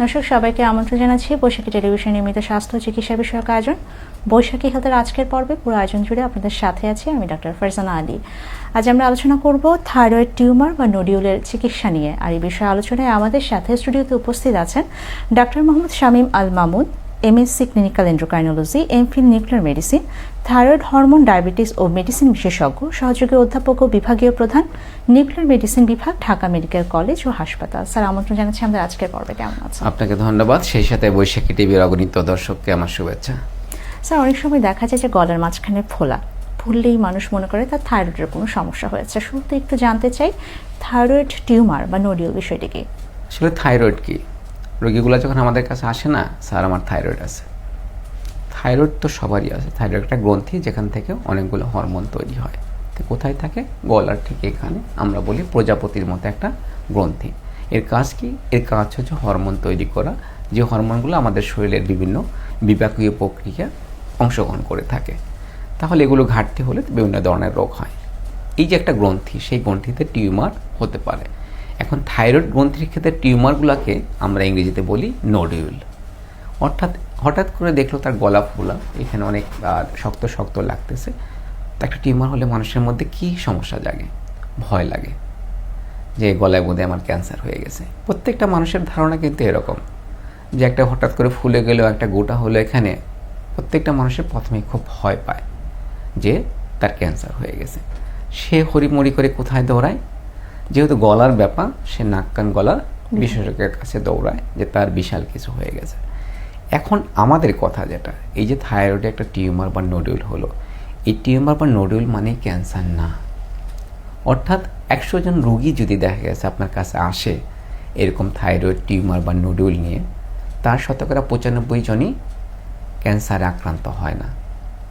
দর্শক, সবাইকে আমন্ত্রণ জানাচ্ছি বৈশাখী টেলিভিশন নিয়মিত স্বাস্থ্য চিকিৎসা বিষয়ক আয়োজন। বৈশাখী হেলথের আজকের পর্বে পুরো আয়োজন জুড়ে আপনাদের সাথে আছি আমি ডক্টর ফারজানা আলী। আজ আমরা আলোচনা করব থাইরয়েড টিউমার বা নডিউলের চিকিৎসা নিয়ে। আর এই বিষয়ে আলোচনায় আমাদের সাথে স্টুডিওতে উপস্থিত আছেন doctor Mohammad Shamim Al Mamun MSc clinical endocrinology MPhil nuclear medicine thyroid hormone diabetes ও মেডিসিন বিশেষজ্ঞ সহযোগী অধ্যাপক ও বিভাগীয় প্রধান নিউক্লিয়ার মেডিসিন বিভাগ ঢাকা মেডিকেল কলেজ ও হাসপাতাল। স্যার আমন্ত্রণ জানাচ্ছি আমাদের আজকের পর্বে কেমন আছেন? আপনাকে ধন্যবাদ। সেই সাথে বৈশাখী টিভির অগণিত দর্শককে আমার শুভেচ্ছা। স্যার অনেক সময় দেখা যায় যে গলার মাঝখানে ফোলা ফুললেই মানুষ মনে করে তার থাইরয়েডের কোনো সমস্যা হয়েছে। শুরুতে একটু জানতে চাই থাইরয়েড টিউমার বা নোডিউল বিষয়টি কি? আসলে থাইরয়েড কি? রোগীগুলো যখন আমাদের কাছে আসে না, স্যার, আমার থাইরয়েড আছে। থাইরয়েড তো সবারই আছে। থাইরয়েড একটা গ্রন্থি যেখান থেকে অনেকগুলো হরমোন তৈরি হয়। তো কোথায় থাকে? গলার ঠিক এখানে। আমরা বলি প্রজাপতির মতো একটা গ্রন্থি। এর কাজ কি? এর কাজ হচ্ছে হরমোন তৈরি করা। যে হরমোনগুলো আমাদের শরীরের বিভিন্ন বিপাকীয় প্রক্রিয়া অংশগ্রহণ করে থাকে। তাহলে এগুলো ঘাটতি হলে বিভিন্ন ধরনের রোগ হয়। এই যে একটা গ্রন্থি, সেই গ্রন্থিতে টিউমার হতে পারে। এখন থাইরয়েড গ্রন্থির ক্ষেত্রে টিউমারগুলোকে আমরা ইংরেজিতে বলি নোডিউল অর্থাৎ হঠাৎ করে দেখল তার গলা ফোলা, এখানে অনেক শক্ত শক্ত লাগতেছে। তো একটা টিউমার হলে মানুষের মধ্যে কি সমস্যা জাগে? ভয় লাগে যে গলায় বোধে আমার ক্যান্সার হয়ে গেছে। প্রত্যেকটা মানুষের ধারণা কিন্তু এরকম যে একটা হঠাৎ করে ফুলে গেল, একটা গোটা হলো এখানে। প্রত্যেকটা মানুষের প্রথমে খুব ভয় পায় যে তার ক্যান্সার হয়ে গেছে। সে হরিমরি করে কোথায় দৌড়ায়? যেহেতু গলার ব্যাপার, সে নাক কান গলার বিশেষজ্ঞের কাছে দৌড়ায় যে তার বিশাল কিছু হয়ে গেছে। এখন আমাদের কথা যেটা, এই যে থাইরয়েডে একটা টিউমার বা নোডিউল হলো, এই টিউমার বা নোডিউল মানে ক্যান্সার না। অর্থাৎ একশো জন রুগী যদি দেখা গেছে আপনার কাছে আসে এরকম থাইরয়েড, টিউমার বা নোডিউল নিয়ে, তার শতকরা পঁচানব্বই জনই ক্যান্সারে আক্রান্ত হয় না।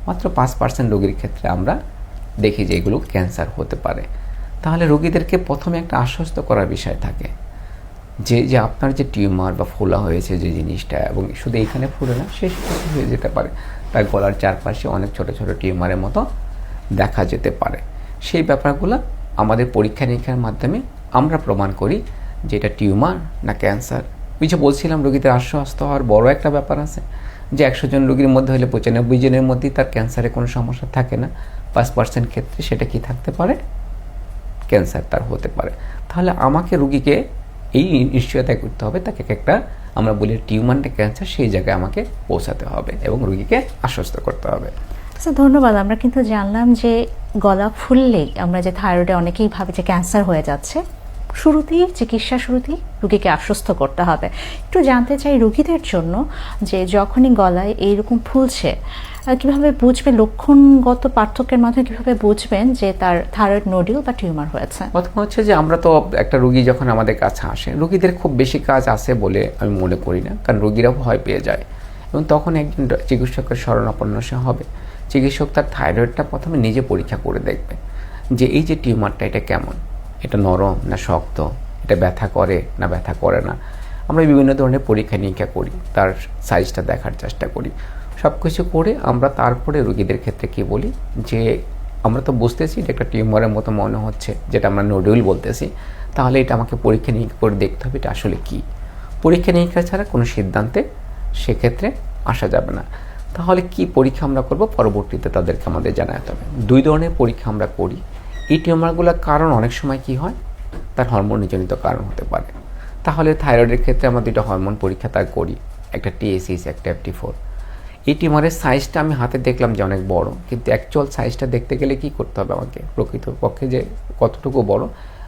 মাত্র পাঁচ পার্সেন্ট রোগীর ক্ষেত্রে আমরা দেখি যে এগুলো ক্যান্সার হতে পারে। তাহলে রোগীদেরকে প্রথমে একটা আশ্বস্ত করার বিষয় থাকে। যে যে আপনার যে টিউমার বা ফোলা হয়েছে যে জিনিসটা এবং শুধু এইখানে ফুলে না, সে কিছু হয়ে যেতে পারে। তার গলার চারপাশে অনেক ছোট ছোট টিউমারের মতো দেখা যেতে পারে। সেই ব্যাপারগুলো আমাদের পরীক্ষা নিরীক্ষার মাধ্যমে আমরা প্রমাণ করি যে এটা টিউমার না ক্যান্সার। যে বলছিলাম, রোগীদের আশ্বস্ত হওয়ার বড় একটা ব্যাপার আছে যে একশো জন রোগীর মধ্যে হলে পঁচানব্বই জনের মধ্যেই তার ক্যান্সারের কোনো সমস্যা থাকে না। পাঁচ পার্সেন্ট ক্ষেত্রে সেটা কি থাকতে পারে? ক্যান্সার তার হতে পারে। তাহলে আমাকে রুগীকে এই নিশ্চয়তা করতে হবে, তাকে একটা আমরা বলি টিউমারটা ক্যান্সার, সেই জায়গায় আমাকে পৌঁছাতে হবে এবং রুগীকে আশ্বস্ত করতে হবে। আচ্ছা ধন্যবাদ। আমরা কিন্তু জানলাম যে গলা ফুললেই আমরা যে থাইরয়েডে অনেকেই ভাবে যে ক্যান্সার হয়ে যাচ্ছে। শুরুতেই, চিকিৎসা শুরুতেই রুগীকে আশ্বস্ত করতে হবে। একটু জানতে চাই রুগীদের জন্য যে যখনই গলায় এইরকম ফুলছে কীভাবে বুঝবেন লক্ষণগত পার্থক্যের মাধ্যমে কীভাবে বুঝবেন যে তার থাইরয়েড নোডিউল বা টিউমার হয়েছে? প্রথম হচ্ছে যে আমরা তো একটা রুগী যখন আমাদের কাছে আসে, রুগীদের খুব বেশি কাজ আছে বলে আমি মনে করি না, কারণ রুগীরা ভয় পেয়ে যায়। এবং তখন একজন চিকিৎসকের শরণাপন্ন সে হবে। চিকিৎসক তার থাইরয়েডটা প্রথমে নিজে পরীক্ষা করে দেখবে যে এই যে টিউমারটা এটা কেমন? নরম না শক্ত? এটা ব্যথা করে না ব্যথা করে না? আমরা বিভিন্ন ধরনের পরীক্ষা নিরীক্ষা করি, তার সাইজটা দেখার চেষ্টা করি। সব কিছু করে আমরা তারপরে রুগীদের ক্ষেত্রে কি বলি? যে আমরা তো বুঝতেছি এটা একটা টিউমারের মতো মনে হচ্ছে, যেটা আমরা নোডিউল বলতেছি। তাহলে এটা আমাকে পরীক্ষা নিরীক্ষা করে দেখতে হবে এটা আসলে কী? পরীক্ষা নিরীক্ষা ছাড়া কোনো সিদ্ধান্তে সেক্ষেত্রে আসা যাবে না। তাহলে কি পরীক্ষা আমরা করব? পরবর্তীতে তাদেরকে আমাদের জানাতে হবে। দুই ধরনের পরীক্ষা আমরা করি। এই টিউমারগুলোর কারণ অনেক সময় কি হয়? তার হরমোনজনিত কারণ হতে পারে। তাহলে থাইরয়েডের ক্ষেত্রে আমরা দুটো হরমোন পরীক্ষা তার করি, একটা টিএসিস একটা এফটি ফোর এই টিউমারের সাইজটা আমি হাতে দেখলাম যে অনেক বড়, কিন্তু অ্যাকচুয়াল সাইজটা দেখতে গেলে কি করতে হবে আমাকে? প্রকৃত পক্ষে যে কতটুকু বড়,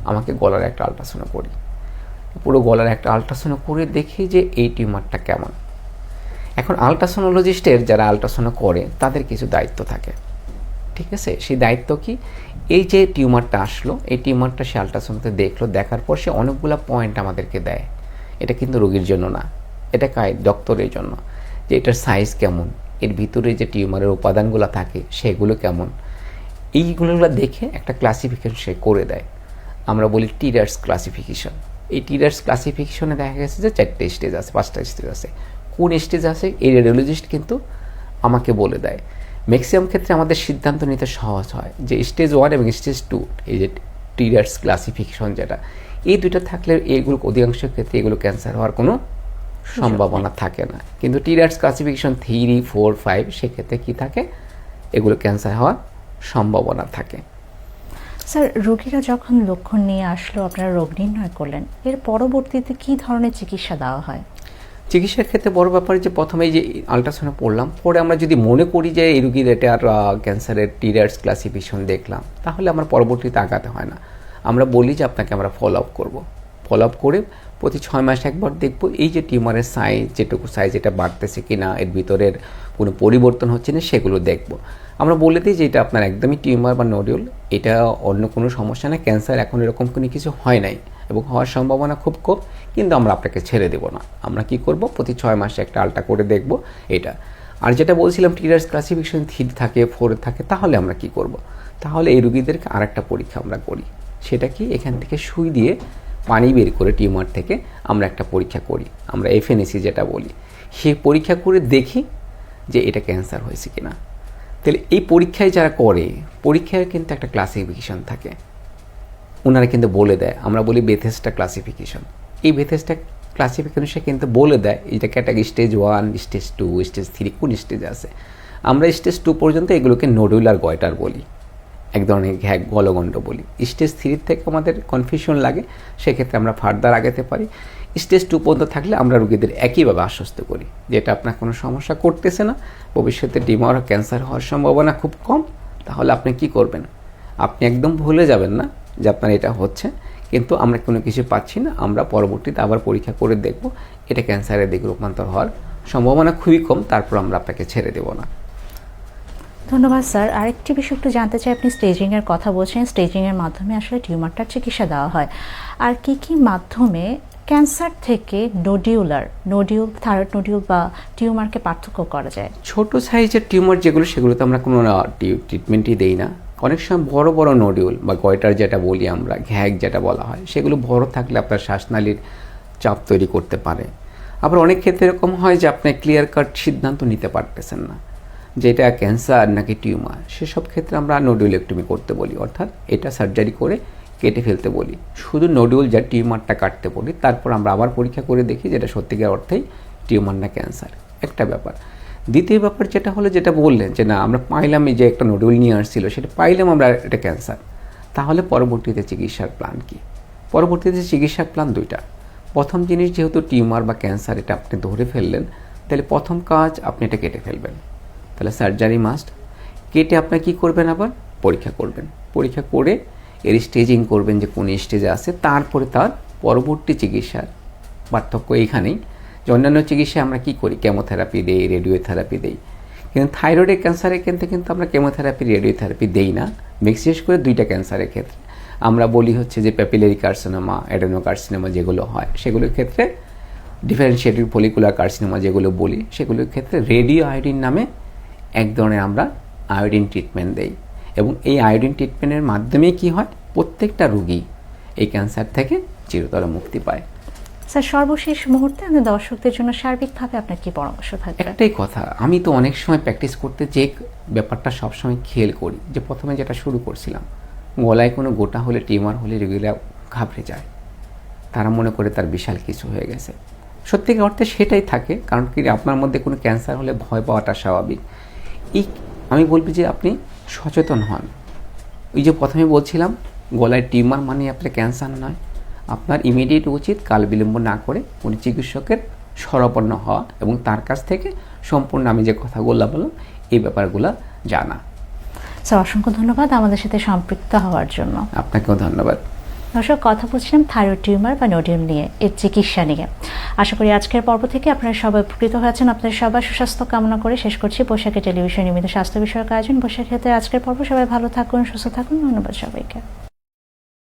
আমাকে গলার একটা আলট্রাসাউন্ড করি। পুরো গলার একটা আলট্রাসাউন্ড করে দেখি যে এই টিউমারটা কেমন। এখন আলট্রাসোনোলজিস্টের যারা আলট্রাসাউন্ড করে, তাদের কিছু দায়িত্ব থাকে। ঠিক আছে? সেই দায়িত্ব কি? এই যে টিউমারটা আসলো, এই টিউমারটা সে আলট্রাসাউন্ডে দেখল, দেখার পর সে অনেকগুলো পয়েন্ট আমাদেরকে দেয়। এটা কিন্তু রোগীর জন্য না। এটা কায় ডক্টরের জন্য। যে এটার সাইজ কেমন, এর ভিতরে যে টিউমারের উপাদানগুলো থাকে, সেগুলো কেমন এইগুলো দেখে একটা ক্লাসিফিকেশন সে করে দেয়। আমরা বলি টিরার্স ক্লাসিফিকেশন এই টিরার্স ক্লাসিফিকেশনে দেখা গেছে যে চারটে স্টেজ আছে, পাঁচটা স্টেজ আছে। কোন স্টেজ আছে, এই রেডিওলজিস্ট কিন্তু আমাকে বলে দেয়। ম্যাক্সিমাম ক্ষেত্রে আমাদের সিদ্ধান্ত নিতে সহজ হয় যে স্টেজ ওয়ান এবং স্টেজ টু এই যে টিরার্স ক্লাসিফিকেশন যেটা এই দুটো থাকলে এগুলো অধিকাংশ ক্ষেত্রে এগুলো ক্যান্সার হওয়ার কোনো সম্ভাবনা থাকে না। কিন্তু TIRADS classification three four five সেক্ষেত্রে কী থাকে? এগুলো ক্যান্সার হওয়ার সম্ভাবনা থাকে। স্যার রোগীরা যখন লক্ষণ নিয়ে আসলো আপনারা রোগ নির্ণয় করলেন এর পরবর্তীতে কি ধরনের চিকিৎসা দেওয়া হয়? চিকিৎসার ক্ষেত্রে বড় ব্যাপার যে প্রথমে যে আলট্রাসাউন্ডে পড়লাম, পরে আমরা যদি মনে করি যে এই রুগীর এটা ক্যান্সারের টিরার্স ক্লাসিফিকেশন দেখলাম, তাহলে আমরা পরবর্তীতে আগাতে হয় না। আমরা বলি যে আপনাকে আমরা ফলো আপ করব। ফলো আপ করে প্রতি ছয় মাস একবার দেখব এই যে টিউমারের সাইজ যেটুকু সাইজ এটা বাড়তেছে কি না এর ভিতরের কোনো পরিবর্তন হচ্ছে না, সেগুলো দেখব। আমরা বলে দিই যে এটা আপনার একদমই টিউমার বা নডিউল এটা অন্য কোনো সমস্যা না ক্যান্সার এখন এরকম কোনো কিছু হয় নাই। এবং হওয়ার সম্ভাবনা খুব কম, কিন্তু আমরা আপনাকে ছেড়ে দেব না। আমরা কি করব? প্রতি ছয় মাসে একটা আলটা করে দেখব এটা। আর যেটা বলছিলাম টিরার্স ক্লাসিফিকেশন থ্রি থাকে, ফোর থাকে, তাহলে আমরা কি করব? তাহলে এই রুগীদেরকে আরেকটা পরীক্ষা আমরা করি। সেটা কি? এখান থেকে সুই দিয়ে পানি বের করে টিউমার থেকে আমরা একটা পরীক্ষা করি। আমরা এফএনএসি যেটা বলি। সেই পরীক্ষা করে দেখি যে এটা ক্যান্সার হয়েছে কিনা। তাহলে এই পরীক্ষায় যারা করে, পরীক্ষায় কিন্তু একটা ক্লাসিফিকেশন থাকে। ওনারা কিন্তু বলে দেয়। আমরা বলি বেথেসটা ক্লাসিফিকেশন এই বেথেসটা ক্লাসিফিকেশন সে কিন্তু বলে দেয় এটা category stage one stage two stage three কোন স্টেজ আছে? আমরা স্টেজ টু পর্যন্ত এগুলোকে নোডুলার গয়টার বলি। এক ধরনের ঘ্যাক গলগণ্ড বলি। স্টেজ থ্রির থেকে আমাদের কনফিউশন লাগে, সেক্ষেত্রে আমরা ফার্দার আগাতে পারি। স্টেজ টু পর্যন্ত থাকলে আমরা রুগীদের একইভাবে আশ্বস্ত করি, যে এটা আপনার কোনো সমস্যা করতেছে না, ভবিষ্যতে টিউমার ক্যান্সার হওয়ার সম্ভাবনা খুব কম, তাহলে আপনি কি করবেন? আপনি একদম ভুলে যাবেন না যে আপনার এটা হচ্ছে কিন্তু আমরা কোনো কিছু পাচ্ছি না আমরা পরবর্তীতে আবার পরীক্ষা করে দেখব এটা ক্যান্সারের দিকে রূপান্তর হওয়ার সম্ভাবনা খুবই কম তারপর আমরা আপনাকে ছেড়ে দেব না। ধন্যবাদ স্যার। আরেকটি বিষয় একটু জানতে চাই আপনি স্টেজিংয়ের কথা বলছেন স্টেজিংয়ের মাধ্যমে আসলে টিউমারটার চিকিৎসা দেওয়া হয়। আর কি কি মাধ্যমে ক্যান্সার থেকে নোডিউলার নোডিউল থাইরয়েড নোডিউল বা টিউমারকে পার্থক্য করা যায়? ছোট সাইজের টিউমার যেগুলো সেগুলোতে আমরা কোনো ট্রিটমেন্টই দেই না। অনেক সময় বড় বড় নডিউল বা গয়টার যেটা বলি আমরা ঘ্যাক যেটা বলা হয়, সেগুলো বড় থাকলে আপনার শ্বাসনালীর চাপ তৈরি করতে পারে। আবার অনেক ক্ষেত্রে এরকম হয় যে আপনি ক্লিয়ার কাট সিদ্ধান্ত নিতে পারতেছেন না, যে এটা ক্যান্সার নাকি টিউমার সেসব ক্ষেত্রে আমরা নোডিউলেক্টমি করতে বলি। অর্থাৎ এটা সার্জারি করে কেটে ফেলতে বলি। শুধু নোডিউল যা টিউমারটা কাটতে বলি, তারপর আমরা আবার পরীক্ষা করে দেখি যেটা সত্যিকার অর্থেই টিউমার না ক্যান্সার একটা ব্যাপার। দ্বিতীয় ব্যাপার যেটা হলো, যেটা বললেন যে না, আমরা পাইলাম এই যে একটা নোডিউল নিয়ে আসছিল, সেটা পাইলাম আমরা এটা ক্যান্সার তাহলে পরবর্তীতে চিকিৎসার প্ল্যান কি? পরবর্তীতে চিকিৎসার প্ল্যান দুইটা। প্রথম জিনিস যেহেতু টিউমার বা ক্যান্সার এটা আপনি ধরে ফেললেন, তাহলে প্রথম কাজ আপনি এটা কেটে ফেলবেন। তাহলে সার্জারি মাস্ট কেটে আপনি কি করবেন আবার? পরীক্ষা করবেন। পরীক্ষা করে এর স্টেজিং করবেন যে কোন স্টেজে আছে, তারপরে তার পরবর্তী চিকিৎসার পার্থক্য এইখানেই। যে অন্যান্য চিকিৎসায় আমরা কি করি? কেমোথেরাপি দেই, রেডিওথেরাপি দেই। কিন্তু থাইরয়েডের ক্যান্সারের ক্ষেত্রে কিন্তু আমরা কেমোথেরাপি, রেডিওথেরাপি দেই না। বিশেষ করে দুইটা ক্যান্সারের ক্ষেত্রে। আমরা বলি হচ্ছে যে প্যাপিলারি কার্সিনোমা অ্যাডেনো কার্সিনোমা যেগুলো হয়, সেগুলোর ক্ষেত্রে ডিফারেন্সিয়েটেড ফলিকুলার কার্সিনোমা যেগুলো বলি, সেগুলোর ক্ষেত্রে রেডিও আয়োডিন নামে এক ধরনের আমরা আয়োডিন ট্রিটমেন্ট দেই। এবং এই আয়োডিন ট্রিটমেন্টের মাধ্যমে কি হয়? প্রত্যেকটা রুগী এই ক্যান্সার থেকে চিরতর মুক্তি পায়। স্যার, সর্বশেষ মুহূর্তে আমাদের দর্শকদের জন্য সার্বিকভাবে আপনার কি পরামর্শ থাকবে? একটাই কথা, আমি তো অনেক সময় প্র্যাকটিস করতে যে ব্যাপারটা সবসময় খেয়াল করি যে প্রথমে যেটা শুরু করছিলাম, গলায় কোনো গোটা হলে টিউমার হলে রুগীরা ঘাবড়ে যায়। তারা মনে করে তার বিশাল কিছু হয়ে গেছে। সত্যিকার অর্থে সেটাই থাকে, কারণ কি আপনার মধ্যে কোনো ক্যান্সার হলে ভয় পাওয়াটা স্বাভাবিক। এই আমি বলবি যে আপনি সচেতন হন। ওই যে প্রথমে বলছিলাম, গলায় টিউমার মানে আপনার ক্যান্সার নয়। আপনার ইমিডিয়েট উচিত কাল বিলম্ব না করে কোনো চিকিৎসকের শরণাপন্ন হওয়া এবং তার কাছ থেকে সম্পূর্ণ আমি যে কথাগুলো বললাম এই ব্যাপারগুলো জানা। স্যার অসংখ্য ধন্যবাদ আমাদের সাথে সম্পৃক্ত হওয়ার জন্য। আপনাকেও ধন্যবাদ। দর্শক কথা বলছিলাম থাইরয়েড টিউমার বা নোডিউল নিয়ে এর চিকিৎসা নিয়ে। আশা করি আজকের পর্ব থেকে আপনারা সবাই উপকৃত হয়েছেন। আপনাদের সবার সুস্বাস্থ্য কামনা করে শেষ করছি বৈশাখী টেলিভিশন নিয়মিত স্বাস্থ্য বিষয়ক আয়োজন। বৈশাখী ক্ষেত্রে আজকের পর্ব। সবাই ভালো থাকুন সুস্থ থাকুন। ধন্যবাদ সবাইকে।